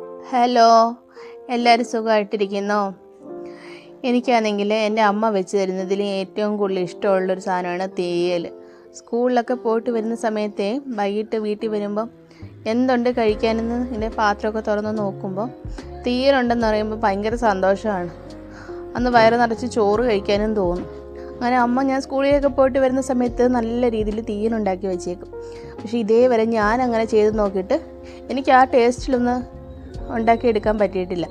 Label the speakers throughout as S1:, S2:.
S1: Hello എല്ലാവരും സുഖമായിട്ടിരിക്കുന്നോ? എനിക്കാണെങ്കിൽ എന്റെ അമ്മ വെച്ച് തരുന്നതിൽ ഏറ്റവും കൂടുതൽ ഇഷ്ടമുള്ളൊരു സാധനമാണ് തേയൽ. സ്കൂളിലൊക്കെ പോയിട്ട് വരുന്ന സമയത്തെ വൈകിട്ട് വീട്ടിൽ വരുമ്പം എന്തുണ്ട് കഴിക്കാനെന്ന് എന്റെ പാത്രമൊക്കെ തുറന്ന് നോക്കുമ്പോൾ തീയലുണ്ടെന്ന് പറയുമ്പോൾ ഭയങ്കര സന്തോഷമാണ്. അന്ന് വയറ് നിറച്ച് ചോറ് കഴിക്കാനും തോന്നും. അങ്ങനെ അമ്മ ഞാൻ സ്കൂളിലൊക്കെ പോയിട്ട് വരുന്ന സമയത്ത് നല്ല രീതിയിൽ തീയലുണ്ടാക്കി വെച്ചേക്കും. പക്ഷേ ഇതേവരെ ഞാൻ അങ്ങനെ ചെയ്ത് നോക്കിയിട്ട് എനിക്ക് ആ ടേസ്റ്റിലൊന്ന് ഉണ്ടാക്കിയെടുക്കാൻ പറ്റിയിട്ടില്ല.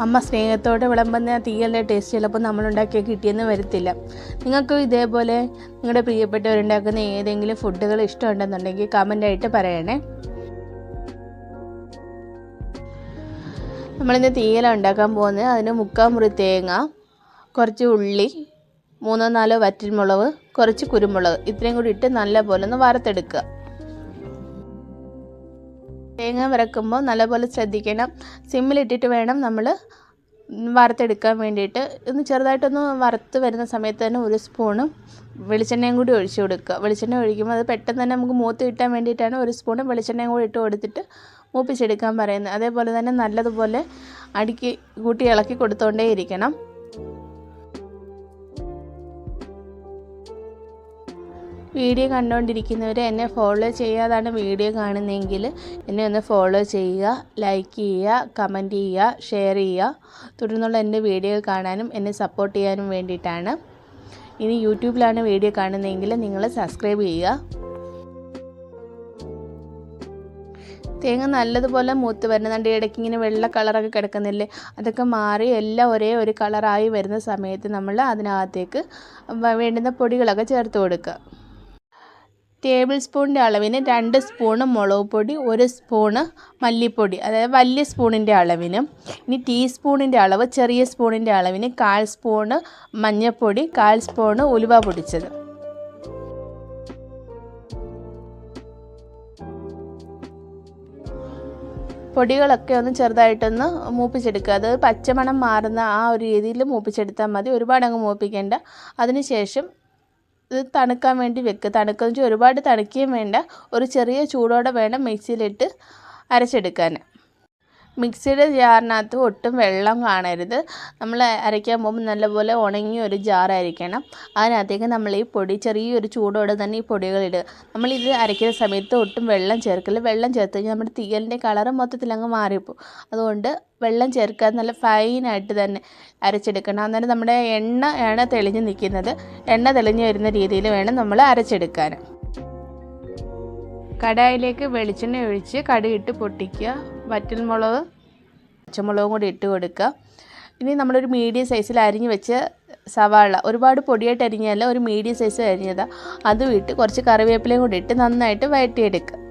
S1: അമ്മ സ്നേഹത്തോടെ വിളമ്പുന്ന തീയലിന്റെ ടേസ്റ്റ് ചിലപ്പോൾ നമ്മൾ ഉണ്ടാക്കിയ കിട്ടിയെന്ന് വരത്തില്ല. നിങ്ങൾക്ക് ഇതേപോലെ നിങ്ങളുടെ പ്രിയപ്പെട്ടവരുണ്ടാക്കുന്ന ഏതെങ്കിലും ഫുഡുകൾ ഇഷ്ടമുണ്ടെന്നുണ്ടെങ്കിൽ കമന്റായിട്ട് പറയണേ. നമ്മളിന്ന് തീയല ഉണ്ടാക്കാൻ പോകുന്നത്. അതിന് മുക്കാൽ മുറി തേങ്ങ കുറച്ച് ഉള്ളി മൂന്നോ നാലോ വറ്റൽമുളക് കുറച്ച് കുരുമുളക്. ഇത്രയും കൂടി ഇട്ട് നല്ലപോലെ ഒന്ന് വറുത്തെടുക്കുക. തേങ്ങ വറക്കുമ്പോൾ നല്ലപോലെ ശ്രദ്ധിക്കണം. സിമ്മിലിട്ടിട്ട് വേണം നമ്മൾ വറുത്തെടുക്കാൻ വേണ്ടിയിട്ട്. ഒന്ന് ചെറുതായിട്ടൊന്ന് വറുത്ത് വരുന്ന സമയത്ത് തന്നെ ഒരു സ്പൂണും വെളിച്ചെണ്ണയും കൂടി ഒഴിച്ച് കൊടുക്കുക. വെളിച്ചെണ്ണ ഒഴിക്കുമ്പോൾ അത് പെട്ടെന്ന് തന്നെ നമുക്ക് മൂത്ത് കിട്ടാൻ വേണ്ടിയിട്ടാണ് ഒരു സ്പൂണ് വെളിച്ചെണ്ണയും കൂടി ഇട്ട് കൊടുത്തിട്ട് മൂപ്പിച്ചെടുക്കാൻ പറയുന്നത്. അതേപോലെ തന്നെ നല്ലതുപോലെ അടുക്കി കൂട്ടി ഇളക്കി കൊടുത്തുകൊണ്ടേ ഇരിക്കണം. വീഡിയോ കണ്ടുകൊണ്ടിരിക്കുന്നവർ എന്നെ ഫോളോ ചെയ്യാതാണ് വീഡിയോ കാണുന്നതെങ്കിൽ എന്നെ ഒന്ന് ഫോളോ ചെയ്യുക ലൈക്ക് ചെയ്യുക കമന്റ് ചെയ്യുക ഷെയർ ചെയ്യുക. തുടർന്നുള്ള എന്റെ വീഡിയോ കാണാനും എന്നെ സപ്പോർട്ട് ചെയ്യാനും വേണ്ടിയിട്ടാണ്. ഇനി യൂട്യൂബിലാണ് വീഡിയോ കാണുന്നതെങ്കിൽ നിങ്ങൾ സബ്സ്ക്രൈബ് ചെയ്യുക. തേങ്ങ നല്ലതുപോലെ മൂത്ത് വരുന്നുണ്ട് ഇടയ്ക്ക് ഇങ്ങനെ വെള്ള കളറൊക്കെ കിടക്കുന്നില്ലേ? അതൊക്കെ മാറി എല്ലാം ഒരേ ഒരു കളറായി വരുന്ന സമയത്ത് നമ്മൾ അതിനകത്തേക്ക് വേണ്ടുന്ന പൊടികളൊക്കെ ചേർത്ത് കൊടുക്കുക. ടേബിൾ സ്പൂണിന്റെ അളവിന് രണ്ട് സ്പൂണ് മുളക് പൊടി ഒരു സ്പൂണ് മല്ലിപ്പൊടി അതായത് വലിയ സ്പൂണിന്റെ അളവിന് ഇനി ടീസ്പൂണിന്റെ അളവ് ചെറിയ സ്പൂണിന്റെ അളവിന് കാൽ സ്പൂണ് മഞ്ഞൾപ്പൊടി കാൽ സ്പൂണ് ഉലുവ പൊടിച്ചത്. പൊടികളൊക്കെ ഒന്ന് ചെറുതായിട്ടൊന്ന് മൂപ്പിച്ചെടുക്കുക. അത് പച്ചമണം മാറുന്ന ആ ഒരു രീതിയിൽ മൂപ്പിച്ചെടുത്താൽ മതി. ഒരുപാട് അങ്ങ് മൂപ്പിക്കേണ്ട അതിനുശേഷം ഇത് തണുക്കാൻ വേണ്ടി വെക്കുക തണുക്കുക വെച്ചാൽ ഒരുപാട് തണുക്കുകയും വേണ്ട. ഒരു ചെറിയ ചൂടോടെ വേണം മിക്സിയിലിട്ട് അരച്ചെടുക്കാൻ മിക്സിയുടെ ജാറിനകത്ത് ഒട്ടും വെള്ളം കാണരുത്. നമ്മൾ അരയ്ക്കാൻ പോകുമ്പോൾ നല്ലപോലെ ഉണങ്ങിയ ഒരു ജാറായിരിക്കണം. അതിനകത്തേക്ക് നമ്മൾ ഈ പൊടി ചെറിയൊരു ചൂടോടെ തന്നെ ഈ പൊടികളിടുക നമ്മളിത് അരയ്ക്കുന്ന സമയത്ത് ഒട്ടും വെള്ളം ചേർക്കില്ല വെള്ളം ചേർത്ത് കഴിഞ്ഞാൽ നമ്മുടെ തീയലിന്റെ കളറ് മൊത്തത്തിൽ അങ്ങ് മാറിപ്പോകും അതുകൊണ്ട് വെള്ളം ചേർക്കാതെ നല്ല ഫൈനായിട്ട് തന്നെ അരച്ചെടുക്കണം. അന്നേരം നമ്മുടെ എണ്ണ ആണ് തെളിഞ്ഞ് നിൽക്കുന്നത്. എണ്ണ തെളിഞ്ഞ് വരുന്ന രീതിയിൽ വേണം നമ്മൾ അരച്ചെടുക്കാൻ. കടായിലേക്ക് വെളിച്ചെണ്ണ ഒഴിച്ച് കടുകിട്ട് പൊട്ടിക്കുക. വറ്റൽമുളക് പച്ചമുളകും കൂടി ഇട്ട് കൊടുക്കുക. ഇനി നമ്മളൊരു മീഡിയം സൈസിൽ അരിഞ്ഞ് വെച്ച് സവാള. ഒരുപാട് പൊടിയായിട്ട് അരിഞ്ഞല്ല ഒരു മീഡിയം സൈസ് അരിഞ്ഞതാണ് അതും ഇട്ട് കുറച്ച് കറിവേപ്പിലയും കൂടി ഇട്ട് നന്നായിട്ട് വഴറ്റിയെടുക്കുക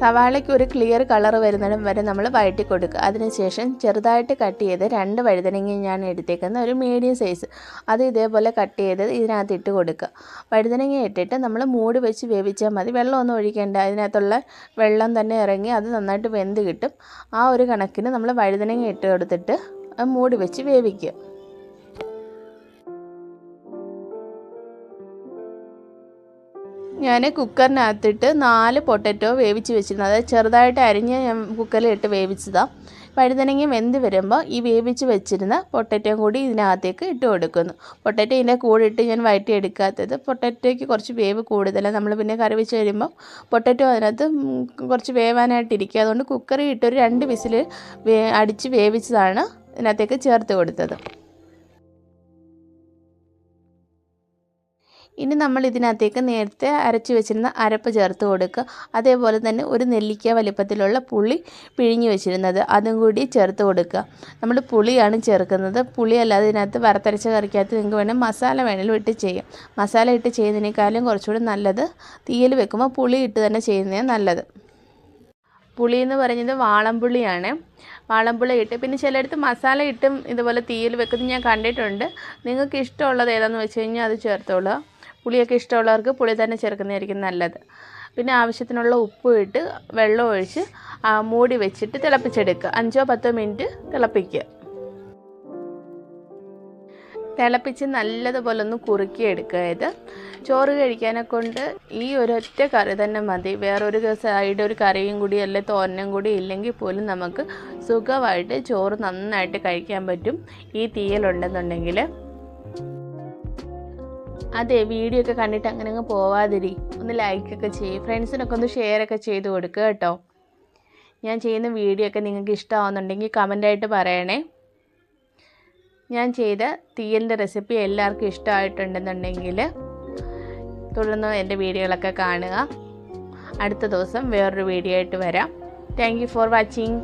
S1: സവാളയ്ക്ക് ഒരു ക്ലിയർ കളർ വരുന്നിടം വരെ നമ്മൾ വഴറ്റി കൊടുക്കുക. അതിനുശേഷം ചെറുതായിട്ട് കട്ട് ചെയ്ത് രണ്ട് വഴുതനങ്ങ ഞാൻ എടുത്തേക്കുന്ന ഒരു മീഡിയം സൈസ് അത് ഇതേപോലെ കട്ട് ചെയ്ത് ഇതിനകത്ത് ഇട്ട് കൊടുക്കുക. വഴുതനങ്ങ ഇട്ടിട്ട് നമ്മൾ മൂടി വെച്ച് വേവിച്ചാൽ മതി. വെള്ളമൊന്നും ഒഴിക്കേണ്ട. അതിനകത്തുള്ള വെള്ളം തന്നെ ഇറങ്ങി അത് നന്നായിട്ട് വെന്ത് കിട്ടും. ആ ഒരു കണക്കിന് നമ്മൾ വഴുതനങ്ങ ഇട്ട് കൊടുത്തിട്ട് മൂടി വെച്ച് വേവിക്കുക. ഞാൻ കുക്കറിനകത്തിട്ട് നാല് പൊട്ടറ്റോ വേവിച്ച് വെച്ചിരുന്നു. അതായത് ചെറുതായിട്ട് അരിഞ്ഞ് ഞാൻ കുക്കറിലിട്ട് വേവിച്ചതാണ് വഴുതനങ്ങ വെന്ത് വരുമ്പോൾ ഈ വേവിച്ച് വെച്ചിരുന്ന പൊട്ടറ്റോ കൂടി ഇതിനകത്തേക്ക് ഇട്ട് കൊടുക്കുന്നു. പൊട്ടറ്റോ ഇതിന്റെ കൂടെ ഇട്ട് ഞാൻ വഴറ്റി എടുക്കാത്തത് പൊട്ടറ്റോയ്ക്ക് കുറച്ച് വേവ് കൂടുതലാണ് നമ്മൾ പിന്നെ കറി വെച്ച് കഴിയുമ്പോൾ പൊട്ടറ്റോ അതിനകത്ത് കുറച്ച് വേവാനായിട്ടിരിക്കുക അതുകൊണ്ട് കുക്കറിൽ ഇട്ടൊരു രണ്ട് വിസിൽ അടിച്ച് വേവിച്ചതാണ് ഇതിനകത്തേക്ക് ചേർത്ത് കൊടുത്തത്. ഇനി നമ്മൾ ഇതിനകത്തേക്ക് നേരത്തെ അരച്ച് വെച്ചിരുന്ന അരപ്പ് ചേർത്ത് കൊടുക്കുക. അതേപോലെ തന്നെ ഒരു നെല്ലിക്ക വലിപ്പത്തിലുള്ള പുളി പിഴിഞ്ഞ് വെച്ചിരുന്നത് അതും കൂടി ചേർത്ത് കൊടുക്കുക. നമ്മൾ പുളിയാണ് ചേർക്കുന്നത്. പുളി അല്ലാതെ ഇതിനകത്ത് വറുത്തരച്ച കറിക്കകത്ത് നിങ്ങൾക്ക് വേണേൽ മസാല വേണേലും ഇട്ട് ചെയ്യാം. മസാല ഇട്ട് ചെയ്യുന്നതിനേക്കാളും കുറച്ചുകൂടി നല്ലത് തീയിൽ വെക്കുമ്പോൾ പുളി ഇട്ട് തന്നെ ചെയ്യുന്നതാണ് നല്ലത്. പുളി എന്ന് പറയുന്നത് വാളംപുളിയാണ്. വാളംപുളി ഇട്ട് പിന്നെ ചിലയിടത്ത് മസാല ഇട്ടും ഇതുപോലെ തീയിൽ വെക്കുന്നത് ഞാൻ കണ്ടിട്ടുണ്ട്. നിങ്ങൾക്ക് ഇഷ്ടമുള്ളത് ഏതാണെന്ന് വെച്ച് കഴിഞ്ഞാൽ അത് ചേർത്തോളുക പുളിയൊക്കെ ഇഷ്ടമുള്ളവർക്ക് പുളി തന്നെ ചേർക്കുന്നതായിരിക്കും നല്ലത്. പിന്നെ ആവശ്യത്തിനുള്ള ഉപ്പ് ഇട്ട് വെള്ളം ഒഴിച്ച് മൂടി വെച്ചിട്ട് തിളപ്പിച്ചെടുക്കുക. അഞ്ചോ പത്തോ മിനിറ്റ് തിളപ്പിക്കുക. തിളപ്പിച്ച് നല്ലതുപോലെ ഒന്ന് കുറുക്കി എടുക്കുക ഇത് ചോറ് കഴിക്കാനെ കൊണ്ട് ഈ ഒരൊറ്റ കറി തന്നെ മതി. വേറൊരു സൈഡ് ഒരു കറിയും കൂടി അല്ലെ തോരനും കൂടി ഇല്ലെങ്കിൽ പോലും നമുക്ക് സുഖമായിട്ട് ചോറ് നന്നായിട്ട് കഴിക്കാൻ പറ്റും. ഈ തീയലുണ്ടെന്നുണ്ടെങ്കിൽ അതെ വീഡിയോ ഒക്കെ കണ്ടിട്ട് അങ്ങനെ അങ്ങ് പോവാതിരി. ഒന്ന് ലൈക്കൊക്കെ ചെയ്യും. ഫ്രണ്ട്സിനൊക്കെ ഒന്ന് ഷെയർ ഒക്കെ ചെയ്ത് കൊടുക്കുക കേട്ടോ. ഞാൻ ചെയ്യുന്ന വീഡിയോ ഒക്കെ നിങ്ങൾക്ക് ഇഷ്ടമാവുന്നുണ്ടെങ്കിൽ കമന്റായിട്ട് പറയണേ. ഞാൻ ചെയ്ത തീയലിന്റെ റെസിപ്പി എല്ലാവർക്കും ഇഷ്ടമായിട്ടുണ്ടെന്നുണ്ടെങ്കിൽ തുടർന്ന് എന്റെ വീഡിയോകളൊക്കെ കാണുക. അടുത്ത ദിവസം വേറൊരു വീഡിയോ ആയിട്ട് വരാം. Thank for watching